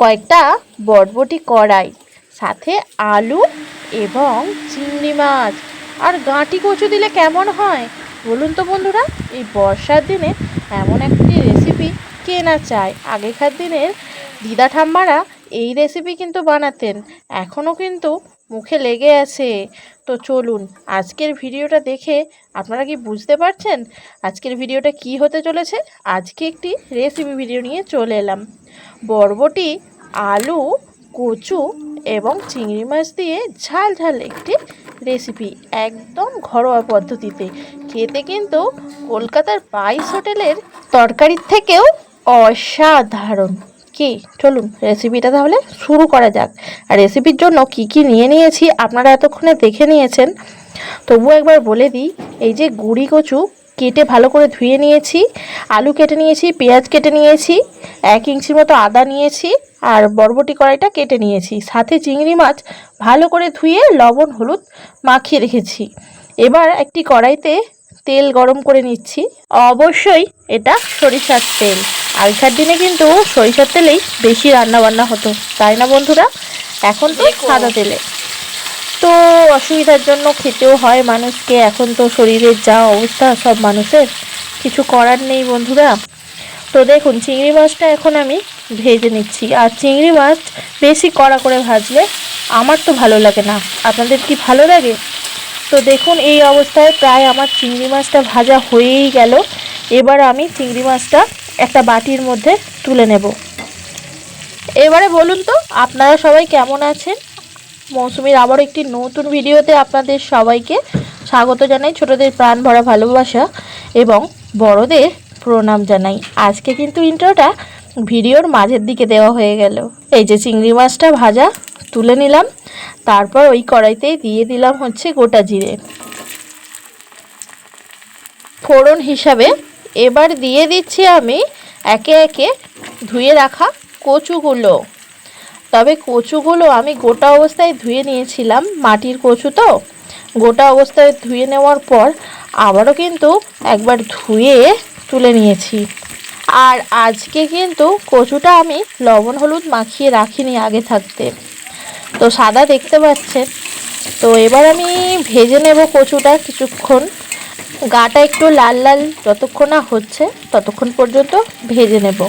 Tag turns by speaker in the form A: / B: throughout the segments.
A: কয়েকটা বটবটি কড়াই, সাথে আলু এবং চিংড়ি মাছ। আর গাঁটি কচু দিলে কেমন হয়? বলুন তো বন্ধুরা, এই বর্ষার দিনে এমন একটি রেসিপি কে না চায়? আগেকার দিনের দিদা ঠাম্মারা এই রেসিপি কিন্তু বানাতেন, এখনও কিন্তু মুখে লেগে আছে। তো চলুন, আজকের ভিডিওটা দেখে আপনারা কি বুঝতে পারছেন আজকের ভিডিওটা কি হতে চলেছে? আজকে একটি রেসিপি ভিডিও নিয়ে চলে এলাম। বরবটি আলু, কচু এবং চিংড়ি মাছ দিয়ে ঝাল ঝাল একটি রেসিপি একদম ঘরোয়া পদ্ধতিতে। খেতে কিন্তু কলকাতার বাইশ হোটেলের তরকারির থেকেও অসাধারণ। কি? চলুন রেসিপিটা তাহলে শুরু করা যাক। আর রেসিপির জন্য কি কি নিয়ে নিয়েছি আপনারা এতক্ষণে দেখে নিয়েছেন। তবুও একবার বলে দিই, এই যে গুড়ি কচু কেটে ভালো করে ধুয়ে নিয়েছি আলু কেটে নিয়েছি পেঁয়াজ কেটে নিয়েছি এক ইঞ্চির মতো আদা নিয়েছি আর বরবটি কড়াইটা কেটে নিয়েছি। সাথে চিংড়ি মাছ ভালো করে ধুয়ে লবণ হলুদ মাখিয়ে রেখেছি। এবার একটি কড়াইতে তেল গরম করে নিচ্ছি। অবশ্যই এটা সরিষার তেল। আগেকার দিনে কিন্তু সরিষার তেলেই বেশি রান্না বান্না হতো। তাই না বন্ধুরা? এখন তো সাদা তেলে। তো অসুবিধার জন্য খেতেও হয় মানুষকে। এখন তো শরীরের যা অবস্থা সব মানুষের। কিছু করার নেই বন্ধুরা। তো দেখুন, চিংড়ি মাছটা এখন আমি ভেজে নিচ্ছি। আর চিংড়ি মাছ বেশি কড়া করে ভাজলে আমার তো ভালো লাগে না। আপনাদের কি ভালো লাগে? তো দেখুন, এই অবস্থায় প্রায় আমার চিংড়ি মাছটা ভাজা হয়েই গেল। এবার আমি চিংড়ি মাছটা একটা বাটির মধ্যে তুলে নেব। এবারে বলুন তো, আপনারা সবাই কেমন আছেন? মৌসুমীর আবার একটি নতুন ভিডিওতে আপনাদের সবাইকে স্বাগত জানাই, ছোটদের প্রাণ ভরা ভালোবাসা এবং বড়দের প্রণাম জানাই। আজকে কিন্তু ইন্ট্রোটা ভিডিওর মাঝের দিকে দেওয়া হয়ে গেল। এই যে চিংড়ি মাছটা ভাজা, তুলে নিলাম। তারপর ওই কড়াইতেই দিয়ে দিলাম হচ্ছে গোটা জিরে। ফোড়ন হিসাবে এবার দিয়ে দিচ্ছি আমি একে একে ধুয়ে রাখা কচুগুলো। তবে কচুগুলো আমি গোটা অবস্থায় ধুয়ে নিয়েছিলাম, মাটির কচু তো। গোটা অবস্থায় ধুয়ে নেওয়ার পর আবারও কিন্তু একবার ধুয়ে তুলে নিয়েছি। আর আজকে কিন্তু কচুটা আমি লবণ হলুদ মাখিয়ে রাখিনি আগে থাকতে। তো সাদা দেখতে পাচ্ছেন। তো এবার আমি ভেজে নেব কচুটা কিছুক্ষণ। গাটা একটু লাল লাল যতক্ষণ না হচ্ছে ততক্ষণ পর্যন্ত ভেজে নেব।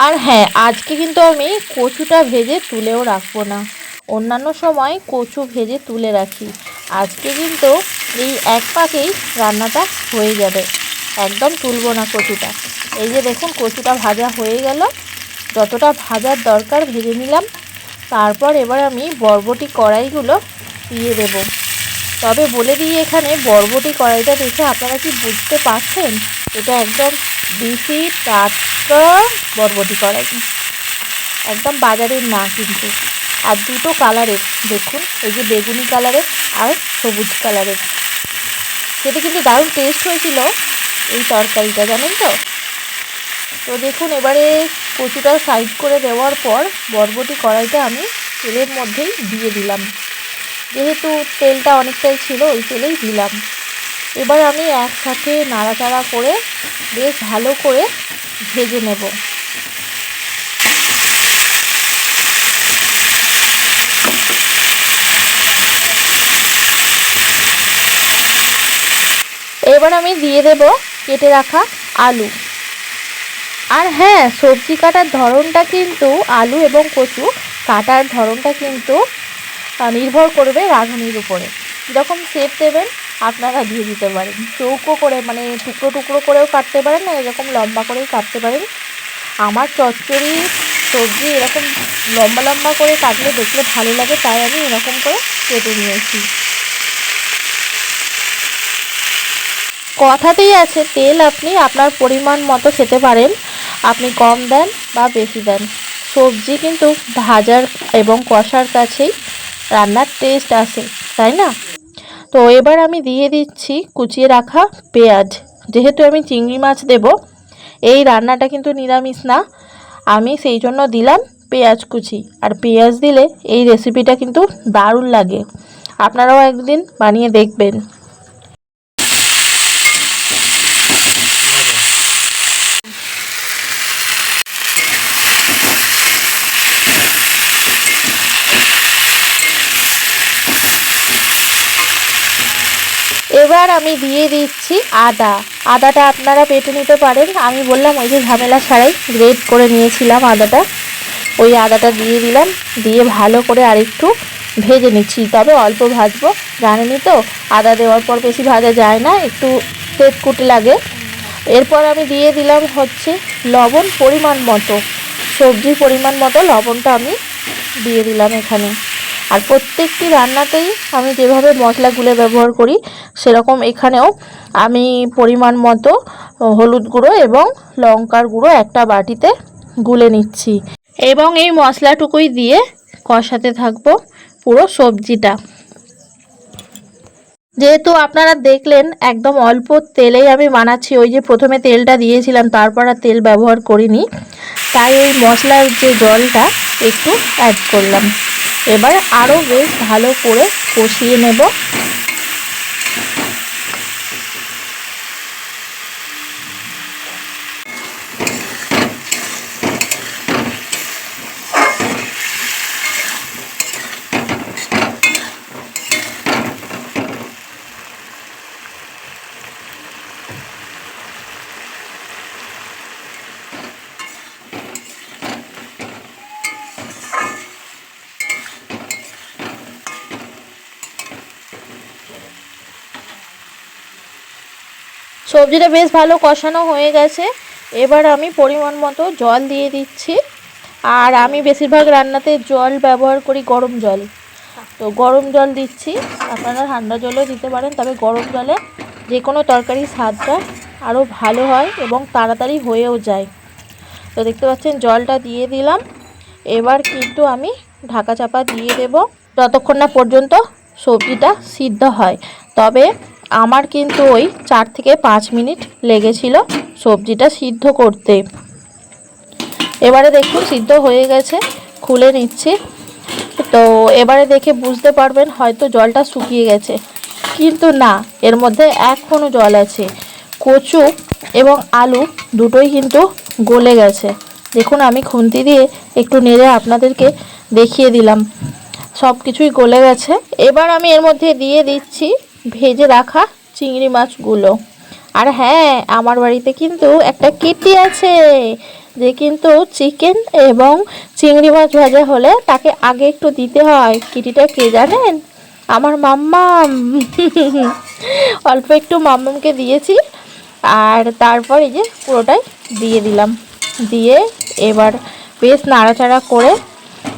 A: আর হ্যাঁ আজকে কিন্তু আমি কচুটা ভেজে তুলেও রাখব না। অন্যান্য সময় কচু ভেজে তুলে রাখি। আজকে কিন্তু এই এক পাকেই রান্নাটা হয়ে যাবে। একদম তুলবো না কচুটা। এই যে দেখুন, কচুটা ভাজা হয়ে গেল। যতটা ভাজার দরকার ভেজে নিলাম। তারপর এবার আমি বরবটি কড়াইগুলো দিয়ে দেব। তবে বলে দিই এখানে বরবটি কড়াইটা দেখে আপনারা কি বুঝতে পারছেন? এটা একদম দেশি টাটকা বরবটি কড়াই। একদম বাজারের না কিন্তু। আর দুটো কালারের, দেখুন, এই যে বেগুনি কালারের আর সবুজ কালারের। সেটা কিন্তু দারুণ টেস্ট হয়েছিল এই তরকারিটা, জানেন তো? তো দেখুন, এবারে কচুটা সাইড করে দেওয়ার পর বরবটি কড়াইটা আমি তেলের মধ্যেই দিয়ে দিলাম। যেহেতু তেলটা অনেকটাই ছিল, ওই তেলেই দিলাম। এবার আমি একসাথে নাড়াচাড়া করে বেশ ভালো করে ভেজে নেব। এবার আমি দিয়ে দেব কেটে রাখা আলু। আর হ্যাঁ সবজি কাটার ধরনটা কিন্তু আলু এবং কচু কাটার ধরনটা কিন্তু নির্ভর করবে রাঁধুনির উপরে। কীরকম শেপ দেবেন আপনারা দিয়ে দিতে পারেন। চৌকো করে মানে টুকরো টুকরো করেও কাটতে পারেন না এরকম লম্বা করেই কাটতে পারেন। আমার চচ্চড়ি সবজি এরকম লম্বা লম্বা করে কাটলে দেখলে ভালো লাগে, তাই আমি এরকম করে কেটে নিয়েছি। কথাতেই আছে, তেল আপনি আপনার পরিমাণ মতো খেতে পারেন। আপনি কম দেন বা বেশি দেন। সবজি কিন্তু ভাজার এবং কষার কাছেই রান্নার টেস্ট আসে, তাই না? তো এবার আমি দিয়ে দিচ্ছি কুচিয়ে রাখা পেঁয়াজ। যেহেতু আমি চিংড়ি মাছ দেব, এই রান্নাটা কিন্তু নিরামিষ না। আমি সেই জন্য দিলাম পেঁয়াজ কুচি। আর পেঁয়াজ দিলে এই রেসিপিটা কিন্তু দারুণ লাগে। আপনারাও একদিন বানিয়ে দেখবেন। আমি দিয়ে দিচ্ছি আদা। আদাটা আপনারা পেটে নিতে পারেন। আমি বললাম ওই যে ঝামেলা ছাড়াই গ্রেট করে নিয়েছিলাম আদাটা। ওই আদাটা দিয়ে দিলাম। দিয়ে ভালো করে আরেকটু ভেজে নিচ্ছি। তবে অল্প ভাজবো। জানেনই তো, আদা দেওয়ার পর বেশি ভাজা যায় না। একটু তেতকুটে লাগে। এরপর আমি দিয়ে দিলাম হচ্ছে লবণ পরিমাণ মতো। সবজির পরিমাণ মতো লবণটা আমি দিয়ে দিলাম এখানে। আর প্রত্যেকটি রান্নাতেই আমি যেভাবে মশলাগুলো ব্যবহার করি, সেরকম এখানেও আমি পরিমাণ মতো হলুদ গুঁড়ো এবং লঙ্কার গুঁড়ো একটা বাটিতে গুলে নিচ্ছি। এবং এই মশলাটুকুই দিয়ে কষাতে থাকব পুরো সবজিটা। যেহেতু আপনারা দেখলেন, একদম অল্প তেলেই আমি বানাচ্ছি, ওই যে প্রথমে তেলটা দিয়েছিলাম, তারপর আর তেল ব্যবহার করিনি। তাই ওই মশলার যে জলটা একটু অ্যাড করলাম। এবার আরও বেশ ভালো করে কষিয়ে নেব। সবজিটা বেশ ভালো কষানো হয়ে গেছে। এবার আমি পরিমাণ মতো জল দিয়ে দিচ্ছি। আর আমি বেশিরভাগ রান্নাতে জল ব্যবহার করি গরম জল। তো গরম জল দিচ্ছি। আপনারা ঠান্ডা জলও দিতে পারেন, তবে গরম জলে যে কোনো তরকারির স্বাদটা আরও ভালো হয় এবং তাড়াতাড়ি হয়েও যায়। তো দেখতে পাচ্ছেন, জলটা দিয়ে দিলাম। এবার কিন্তু আমি ঢাকা চাপা দিয়ে দেব। যতক্ষণ না পর্যন্ত সবজিটা সিদ্ধ হয়। তবে আমার কিন্তু ওই চার থেকে পাঁচ মিনিট লেগেছিল সবজিটা সিদ্ধ করতে। এবারে দেখুন সিদ্ধ হয়ে গেছে, খুলে নিচ্ছি। তো এবারে দেখে বুঝতে পারবেন হয়তো জলটা শুকিয়ে গেছে। কিন্তু না, এর মধ্যে এখনও জল আছে। কচু এবং আলু দুটোই কিন্তু গলে গেছে। দেখুন আমি খুন্তি দিয়ে একটু নেড়ে আপনাদেরকে দেখিয়ে দিলাম। সব কিছুই গলে গেছে। এবার আমি এর মধ্যে দিয়ে দিচ্ছি ভেজে রাখা চিংড়ি মাছগুলো। আর হ্যাঁ আমার বাড়িতে কিন্তু একটা কিটি আছে যে কিন্তু চিকেন এবং চিংড়ি মাছ ভাজা হলে তাকে আগে একটু দিতে হয়। কিটিটা কে জানেন? আমার মাম্মাম। অল্প একটু মাম্মামকে দিয়েছি আর তারপর এই যে পুরোটাই দিয়ে দিলাম। দিয়ে এবার বেশ নাড়াচাড়া করে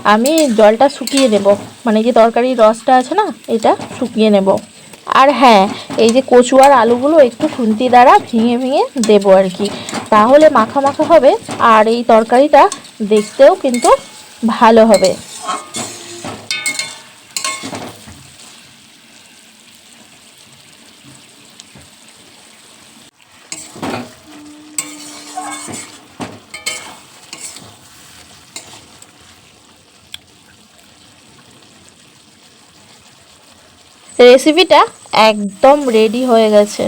A: আমি জলটা শুকিয়ে নেব। মানে যে তরকারির রসটা আছে না, এটা শুকিয়ে নেব। আর হ্যাঁ এই যে কচু আর আলুগুলো একটু খুন্তি দ্বারা ভেঙে ভেঙে দেবো আর কি। তাহলে মাখা মাখা হবে আর এই তরকারিটা দেখতেও কিন্তু ভালো হবে। রেসিপিটা একদম রেডি হয়ে গেছে।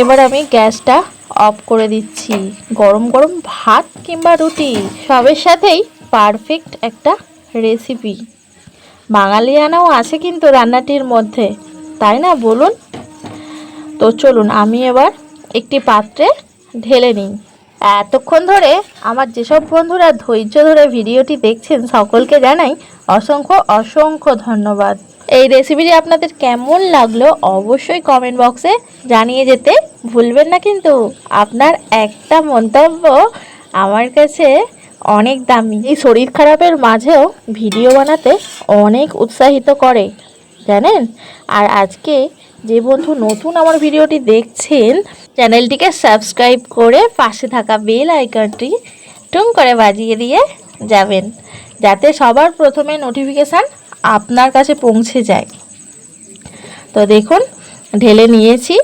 A: এবার আমি গ্যাসটা অফ করে দিচ্ছি। গরম গরম ভাত কিংবা রুটি, সবের সাথেই পারফেক্ট একটা রেসিপি বাঙালিয়ানাও আছে কিন্তু রান্নাটির মধ্যে, তাই না বলুন? তো চলুন, আমি এবার একটি পাত্রে ঢেলে নিই। এতক্ষণ ধরে আমার যেসব বন্ধুরা ধৈর্য ধরে ভিডিওটি দেখছেন, সকলকে জানাই অসংখ্য অসংখ্য ধন্যবাদ। এই রেসিপিটি আপনাদের কেমন লাগল অবশ্যই কমেন্ট বক্সে জানিয়ে যেতে ভুলবেন না কিন্তু আপনার একটা মন্তব্য আমার কাছে অনেক দামি। এই শরীর খারাপের মাঝেও ভিডিও বানাতে অনেক উৎসাহিত করে, জানেন? আর আজকে যে বন্ধু নতুন আমার ভিডিওটি দেখছেন চ্যানেলটিকে সাবস্ক্রাইব করে পাশে থাকা বেল আইকনটি টুং করে বাজিয়ে দিয়ে যাবেন। যাতে সবার প্রথমে নোটিফিকেশান আপনার কাছে পৌঁছে যায়। তো দেখুন, ঢেলে নিয়েছি।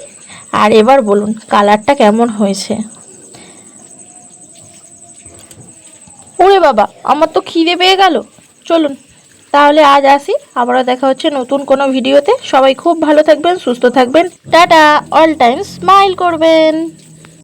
A: আর এবার বলুন, কালারটা কেমন হয়েছে? ওরে বাবা, আমার তো খিদে পেয়ে গেল। চলুন, তাহলে আজ আসি। আবারও দেখা হচ্ছে নতুন কোনো ভিডিওতে। সবাই খুব ভালো থাকবেন, সুস্থ থাকবেন। টাটা, অল টাইম স্মাইল করবেন।